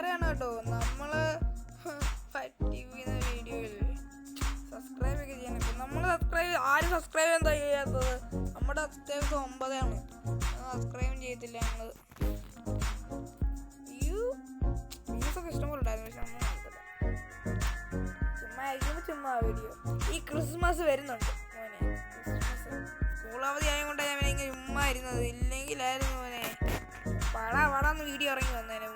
വേറെയാണ് കേട്ടോ. നമ്മൾ പറ്റിക്കുന്ന വീഡിയോയിൽ സബ്സ്ക്രൈബ് ഒക്കെ നമ്മൾ സബ്സ്ക്രൈബ് ആരും സബ്സ്ക്രൈബ് എന്താ ചെയ്യാത്തത്? നമ്മുടെ സബ്സ്ക്രൈബേഴ്സ് ഒമ്പതാണ്. സബ്സ്ക്രൈബും ചെയ്യത്തില്ല ഞങ്ങൾ വീഡിയോ ഈ ക്രിസ്മസ് വരുന്നുണ്ട് മോനെ. സ്കൂൾ അവധി ആയതുകൊണ്ട് ഞാൻ ഇങ്ങനെ ഇരുന്നത്. ഇല്ലെങ്കിലായിരുന്നു മോനെ. പട പടാന്ന് വീഡിയോ ഇറങ്ങി വന്നേനെ.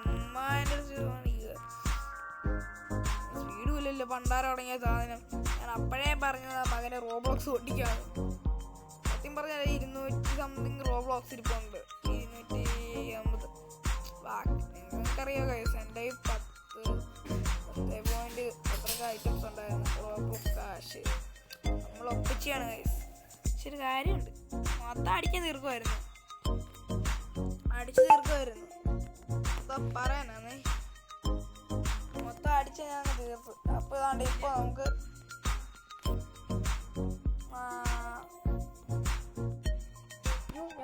ഇല്ലല്ലോ പണ്ടാരം തുടങ്ങിയ സാധനം. ഞാൻ അപ്പോഴേ പറഞ്ഞത് മകനെ റോബ്ലോക്സ് ഓടിക്കാണ് സത്യം പറഞ്ഞാൽ ഇരുന്നൂറ്റി സംതിങ് റോബ്ലോക്സ് ഇരിപ്പുണ്ട്. ഇരുന്നൂറ്റി അമ്പത്. നിങ്ങൾക്കറിയാം കൈസ് എന്റെ പത്ത് പത്ത് പോയിന്റ് എത്രയൊക്കെ ഐറ്റംസ് ഉണ്ടായിരുന്നു. റോബ്ലോക്സ് കാശ് നമ്മൾ ഒപ്പിച്ചാണ് കൈസ് പക്ഷെ ഒരു കാര്യമുണ്ട്. മൊത്തം അടിക്കാൻ തീർക്കുമായിരുന്നു. അടിച്ചു തീർക്കുമായിരുന്നു. എന്താ പറയാനാന്നേ മൊത്തം അടിച്ച് ഞാൻ തീർത്തു. അപ്പോൾ ഇതാണ്ട് ഇപ്പോൾ നമുക്ക്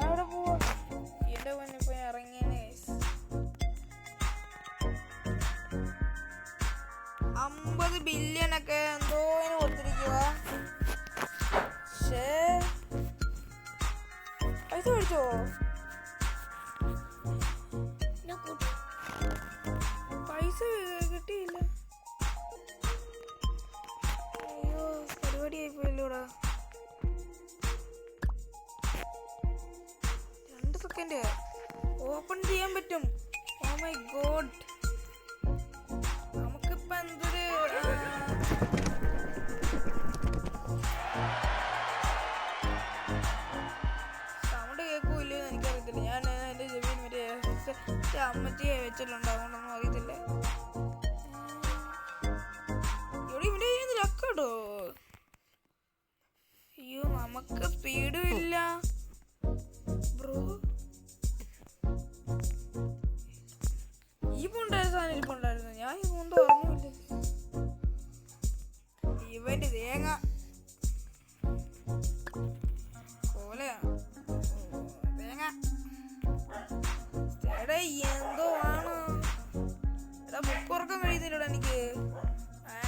എവിടെ പോവാ. എന്റെ പൊന്നെ ഇപ്പൊ ഞാൻ ഇറങ്ങിയേനെ അമ്പത് ബില്യൺ ഒക്കെ എന്തോ കൊടുത്തിരിക്കുക പക്ഷേ പൈസ മേടിച്ചോ? ചെയ്യാൻ പറ്റും. ഓ മൈ ഗോഡ് സൗണ്ട് കേൾക്കൂല്ലോ എനിക്കറിയത്തില്ല. ഞാൻ എന്റെ ചെവിയിൽ മറ്റേ അമ്മച്ചിയെ വെച്ചിട്ടുണ്ട് അറിയത്തില്ല. ഇവിടെ ലക്കടോ അയ്യോ നമുക്ക് സ്പീഡും ബ്രോ. ഇരിപ്പുണ്ടായിരുന്നു. ഞാൻ പുണ്ട് ഓർമ്മയില്ല ഇവന്റെ തേങ്ങ. കോലയാ ഓ, തേങ്ങ. എടാ എന്തോ ആണ്. എടാ ബുക്ക് ഉറക്കം കഴിയുന്നില്ലടാ എനിക്ക്. ആ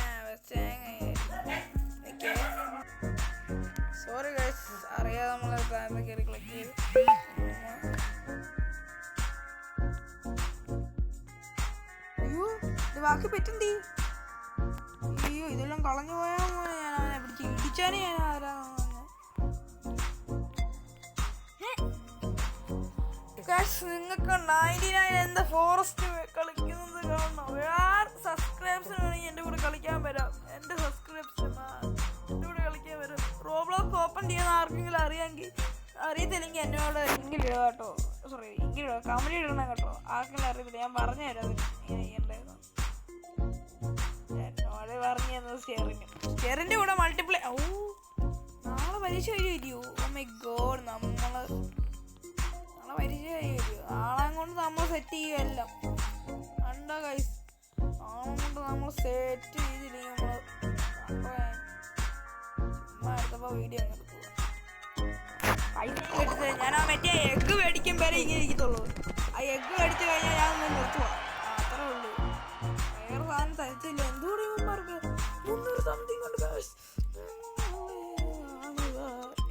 തേങ്ങ. സോറി ഗൈസ് അറിയാതെ നമ്മൾ താഴത്തെ കയറി ക്ലിക്ക് ചെയ്തു. അയ്യോ ഇത് ബാക്കി പറ്റണ്ടേ? അയ്യോ ഇതെല്ലാം കളഞ്ഞു പോയാൽ ഞാൻ അവനെ പിടിച്ച് ഇടിച്ചാനേ ഞാൻ ആരാ നിങ്ങൾക്ക് നയന്റി നയൻ എന്താ ഫോറസ്റ്റ് കളിക്കുന്നത് കാണണം വേറെ സബ്സ്ക്രൈബ്സിന് വേണമെങ്കിൽ എന്റെ കൂടെ കളിക്കാൻ വരാം. എന്റെ സബ്സ്ക്രൈബ്സിന് എന്റെ കൂടെ കളിക്കാൻ വരാം. റോബ്ലോക്ക് ഓപ്പൺ ചെയ്യുന്ന ആർക്കെങ്കിലും അറിയാമെങ്കിൽ അറിയത്തില്ലെങ്കിൽ എന്നോട് എങ്കിലും കേട്ടോ സോറി ഇങ്ങനെ കമന്റ് ഇടണം കേട്ടോ. ആക്കുന്ന അറിയത്തില്ല ഞാൻ പറഞ്ഞു തരാം ഇങ്ങനെ ചെയ്യേണ്ടതെന്ന് എന്നോട് പറഞ്ഞു തന്നത് സ്റ്റെയറിന് സ്റ്റെയറിന്റെ കൂടെ മൾട്ടിപ്ലൈ ഓ നാളെ പരീക്ഷ കഴിയുമോ ഓ മൈ ഗോഡ് നമ്മൾ നാളെ പരീക്ഷ കഴിയുമോ നാളെ കൊണ്ട് നമ്മൾ സെറ്റ് ചെയ്യും എല്ലാം? കണ്ടോ കൈസ് നാളെ കൊണ്ട് നമ്മൾ സെറ്റ് ചെയ്തില്ലെങ്കിൽ നമ്മൾ എടുത്തപ്പോൾ വീഡിയോ അങ്ങ് എടുക്കുക ഞാൻ ആ മറ്റേ എഗ്ഗ് മേടിക്കും വരെ ഇങ്ങനെ ഇരിക്കത്തുള്ളൂ. ആ എഗ്ഗ് മേടിച്ചു കഴിഞ്ഞാൽ ഞാൻ ഒന്ന് നിർത്തുക അത്രേ ഉള്ളൂ. വേറെ സാധനം തരത്തില്ല. എന്തുകൂടി ഇവന്മാർക്ക്? മുന്നൂറ് സംതിങ് guys.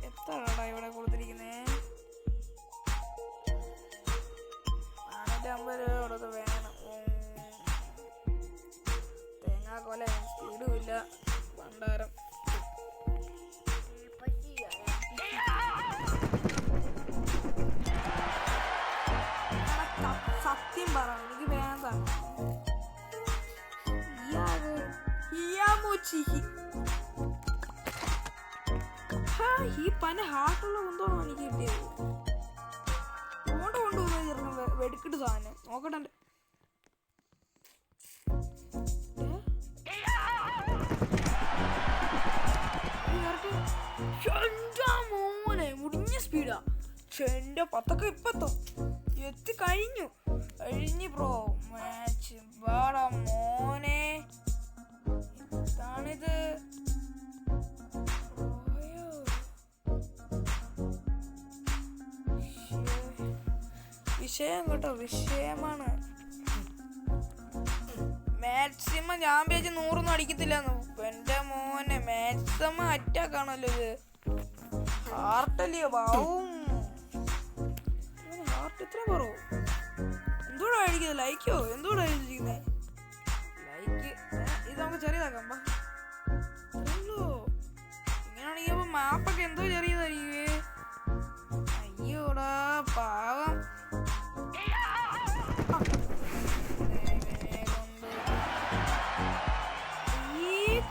എത്രടാ ഇവിടെ കൊടുത്തിരിക്കുന്നേ? നാനൂറ്റമ്പത് രൂപ കൊടുത്ത് വേണം. തേങ്ങാക്കൊല സ്പീഡും ഇല്ല. ഹിയാമോച്ചി ഹാ, ഈ പന ഹാർട്ടുള്ള കൊണ്ടോണോ എനിക്ക് കിട്ടിയത്. കൊണ്ട് കൊണ്ടുപോകുന്നത് ചെറുക്കൻ വെടുക്കിട്ട് സാധനം. നോക്കട്ടെ മോനെ മുടിഞ്ഞ സ്പീഡാ. എന്റെ പത്തൊക്കെ ഇപ്പത്തും. എത്തി കഴിഞ്ഞു കഴിഞ്ഞു ബ്രോ മാച്ച് വാടാ മോനെ. പോയോ? വിഷയം കേട്ടോ വിഷയമാണ്. മാക്സിമം ഞാൻ വിചാരിച്ച നൂറൊന്നും അടിക്കത്തില്ല എന്റെ മോനെ മാക്സിമം അറ്റാക്ക് ആണല്ലോ ഇത്. ഹാർട്ടല്ലേ വാവും ഹാർട്ട് ഇത്ര കുറവ്. എന്തോടാ അടിക്കുന്നത് ലൈക്കോ? എന്തോടാ ലൈക്ക് ഇത് നമുക്ക് ചെറിയതാക്കാം ബാ ഉള്ളോ ഇങ്ങനെയാണെങ്കിൽ അപ്പൊ മാപ്പൊക്കെ എന്തോ ചെറിയതായിരിക്കുവേ. അയ്യോടാ പാവം.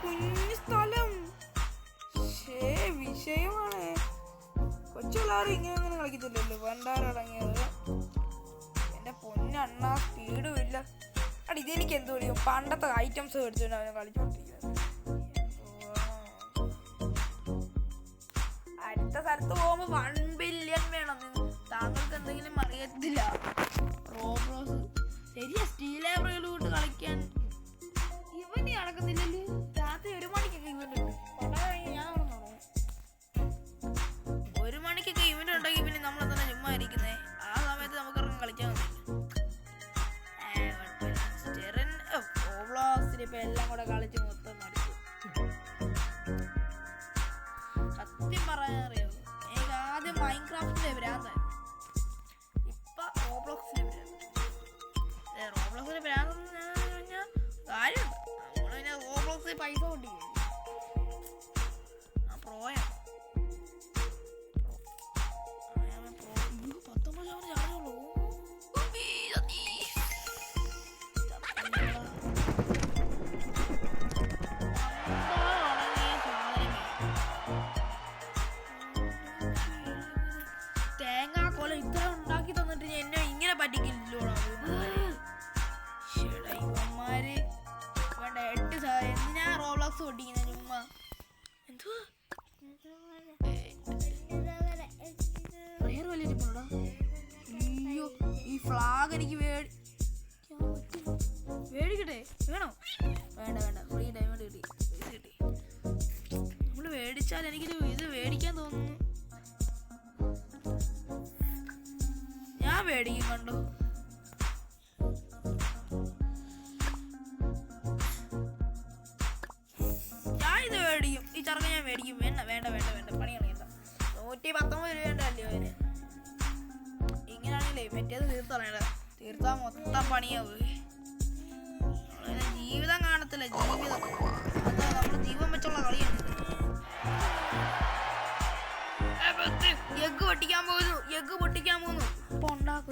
കുഞ്ഞു സ്ഥലം. വിഷയമാണ്. കൊച്ചുള്ളവരും ഇങ്ങനെ ഇങ്ങനെ കളിക്കത്തില്ലല്ലോ. പണ്ടാരടങ്ങിയത് എന്റെ പൊന്നണ്ണ സ്പീഡും ഇല്ല. അടി ഇതെനിക്ക് എന്തോ കളിയും പണ്ടത്തെ ഐറ്റംസ് മേടിച്ചുകൊണ്ട് അവനെ കളിച്ചോണ്ടിരിക്കുന്നത്. അടുത്ത സ്ഥലത്ത് പോകുമ്പോ വൺ ബില്യൺ വേണം. താങ്കൾക്ക് എന്തെങ്കിലും അറിയത്തില്ല. റോബ്രോസ് ശരിയാ സ്റ്റീൽ ലൈബ്രറിയിലോട്ട് കളിക്കാൻ. ഇവന് നടക്കുന്നില്ലല്ലോ ഇപ്പൊ എല്ലാം കൂടെ കളിച്ച് മൊത്തം മടിച്ചു സത്യം പറയാനറിയോ എനിക്ക് ആദ്യം മൈൻക്രാഫ്റ്റിന്റെ ഭ്രാന്തായിരുന്നു ഇപ്പൊ റോബ്ലോക്സിന്റെ ഭ്രാന്ത് കാര്യമുണ്ട് നമ്മൾ റോബ്ലോക്സിൽ പൈസ കൊണ്ടിരിക്കും പറ്റിക്കില്ലോടാ ഇവന്മാര്. വേണ്ട എട്ട് സാ- എന്തിനാ റോബ്ലോക്സ് പൊട്ടിക്കുന്ന ചുമ്മാ? എന്തുവാ? അയ്യോ ഈ ഫ്ലാഗ് എനിക്ക് വേടി മേടിക്കട്ടെ വേണോ? വേണ്ട വേണ്ട. ഫ്രീ ഡയമണ്ട് കിട്ടി. പൈസ കിട്ടി. നമ്മൾ മേടിച്ചാൽ എനിക്കൊരു ഇത് മേടിക്കാൻ തോന്നുന്നു. ഞാൻ കണ്ടു? ഇത് മേടിക്കും ഈ ചെറുക്ക ഞാൻ മേടിക്കും വേണ്ട വേണ്ട വേണ്ട വേണ്ട. പണി കളയണ്ട. നൂറ്റി പത്തൊമ്പത് രൂപ അല്ലയോ അതിന് ഇങ്ങനെയാണെങ്കിലേ മറ്റേത് തീർത്തറിയണ്ട തീർത്താൽ മൊത്തം പണിയാവൂ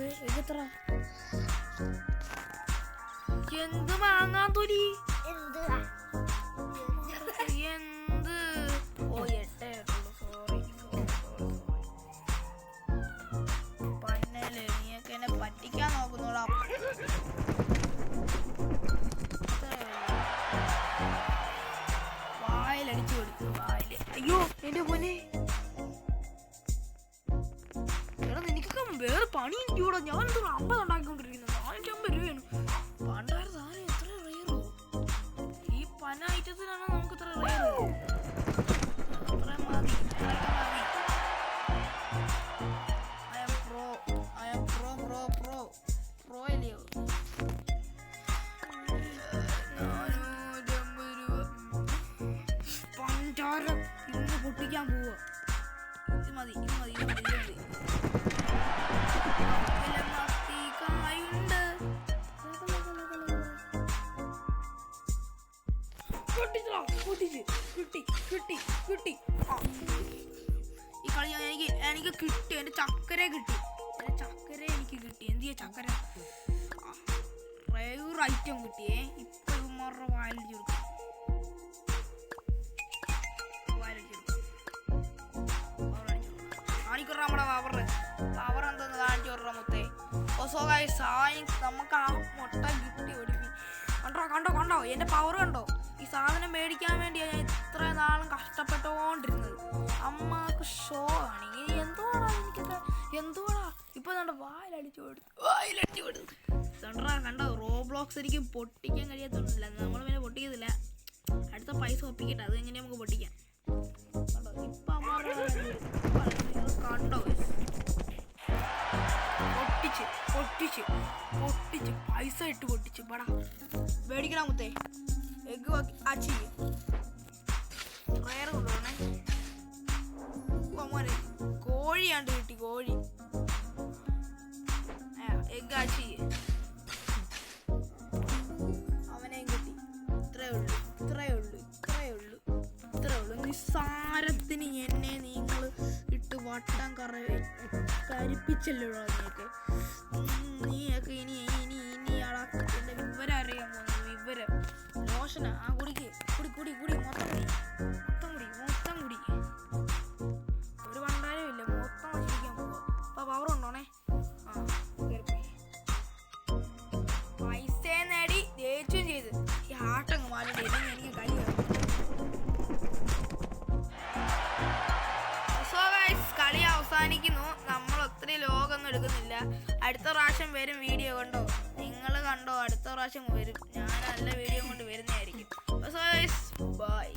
എഗ് എത്ര എന്ത് വാങ്ങാൻ തൊലി എന്ത് ഓ എട്ടേ സോറി പന്നൽ നീയൊക്കെ എന്നെ പറ്റിക്കാൻ നോക്കുന്നോടാ വായിലടിച്ചു കൊടുത്തു വായിൽ അയ്യോ എന്റെ പൊന്നെ വേറെ പണിയും എനിക്കൂടാ ഞാൻ എന്തോ അമ്പത് ഉണ്ടാക്കിക്കൊണ്ടിരിക്കുന്നത്? നാനൂറ്റി അമ്പത് രൂപയാണ്. പണ്ടായ സാധനം എത്ര റേറോ ഈ പന ഐറ്റത്തിനാണ് നമുക്ക് ഇത്ര റേറോ അത്ര മതി. I am pro I am pro pro pro pro അല്ലയോ നാനൂറ്റമ്പത് രൂപ. പഞ്ചാരം ഇന്ന് പൊട്ടിക്കാൻ പോവാ. ഇത് മതി ഇത് മതി ഇത് മതി ഇത് മതി. പൊട്ടിച്ചോ പൊട്ടിച്ച്. കിട്ടി കിട്ടി കിട്ടി. ആ. ഈ കളി എനിക്ക് എനിക്ക് കിട്ടി എന്റെ ചക്കര കിട്ടി. എന്റെ ചക്കര എനിക്ക് കിട്ടി. എന്ത് ചക്കര? ഐറ്റം കിട്ടിയേ. ഇപ്പൊ ഇവന്മാരുടെ കൊടുക്കും. നമ്മുടെ പവർ പവർ എന്തെന്ന് കാണിച്ചു വിടറ മുത്തേ. ഓസോ സായി നമുക്ക് ആ മുട്ട കിട്ടി ഒടുങ്ങി കണ്ടോ കണ്ടോ കണ്ടോ? എന്റെ പവർ കണ്ടോ? ഈ സാധനം മേടിക്കാൻ വേണ്ടിയാണ് ഞാൻ ഇത്ര നാളും കഷ്ടപ്പെട്ടുകൊണ്ടിരുന്നത്. അമ്മയ്ക്ക് ഷോ ആണ്. ഇനി എന്തുവാടാ എനിക്കത്ര എന്തുവാടാ? ഇപ്പൊ നമ്മുടെ വായിലടിച്ചു കൊടുത്തു. വായിലടിച്ചു കൊടുത്തു. കണ്ടോ കണ്ടോ? റോബ്ലോക്സ് എനിക്ക് പൊട്ടിക്കാൻ കഴിയാത്തൊന്നുമില്ല നമ്മൾ പിന്നെ പൊട്ടിക്കത്തില്ല. അടുത്ത പൈസ ഒപ്പിക്കട്ടെ. അത് എങ്ങനെ നമുക്ക് പൊട്ടിക്കാം? കണ്ടോ? കണ്ടോ? പൊട്ടിച്ച് പൊട്ടിച്ച് പൊട്ടി പൊട്ടിച്ച്. പൈസ ഇട്ട് പൊട്ടിച്ചു. പടാ. മേടിക്കണം മുത്തേ. Egg ആച്ചി rare കൊണ്ടുപോകണേ. കോഴിയാണ്ട് കിട്ടി കോഴി. എഗ് ആച്ചി അവനെയും കിട്ടി. ഇത്രേ ഉള്ളൂ ഇത്രേ ഉള്ളൂ ഇത്രേ ഉള്ളൂ ഇത്രേ ഉള്ളൂ. നിസ്സാരത്തിന് എന്നെ നിങ്ങൾ ഇട്ട് വട്ടം കറ കരിപ്പിച്ചല്ലോ നീയൊക്കെ. വാലിഡേറ്റ് ചെയ്യാൻ എനിക്ക് കഴിയും സോ ഗൈസ് കളി അവസാനിക്കുന്നു. നമ്മൾ ഒത്തിരി ലോഗൊന്നും എടുക്കുന്നില്ല. അടുത്ത പ്രാവശ്യം വരും വീഡിയോ കണ്ടോ? നിങ്ങൾ കണ്ടോ അടുത്ത പ്രാവശ്യം വരും? ഞാൻ നല്ല വീഡിയോ കൊണ്ട് വരുന്നതായിരിക്കും. So guys bye